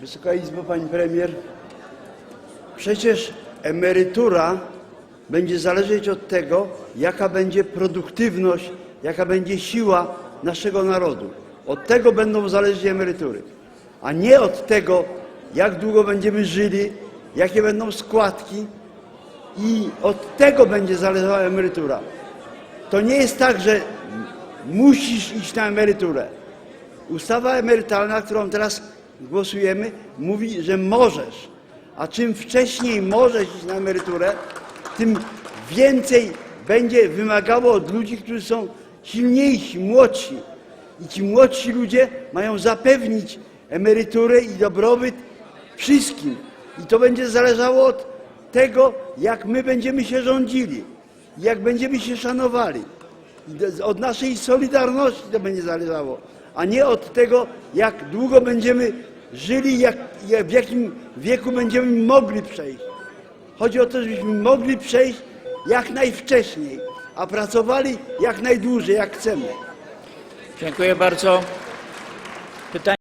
Wysoka Izbo, Pani Premier, przecież emerytura będzie zależeć od tego, jaka będzie produktywność, jaka będzie siła naszego narodu. Od tego będą zależeć emerytury, a nie od tego, jak długo będziemy żyli, jakie będą składki i od tego będzie zależała emerytura. To nie jest tak, że musisz iść na emeryturę. Ustawa emerytalna, którą teraz głosujemy, mówi, że możesz. A czym wcześniej możesz iść na emeryturę, tym więcej będzie wymagało od ludzi, którzy są silniejsi, młodsi. I ci młodsi ludzie mają zapewnić emeryturę i dobrobyt wszystkim. I to będzie zależało od tego, jak my będziemy się rządzili, jak będziemy się szanowali. Od naszej solidarności to będzie zależało, a nie od tego, jak długo będziemy żyli, jak, jak, w jakim wieku będziemy mogli przejść. Chodzi o to, żebyśmy mogli przejść jak najwcześniej, a pracowali jak najdłużej, jak chcemy. Dziękuję bardzo. Pytanie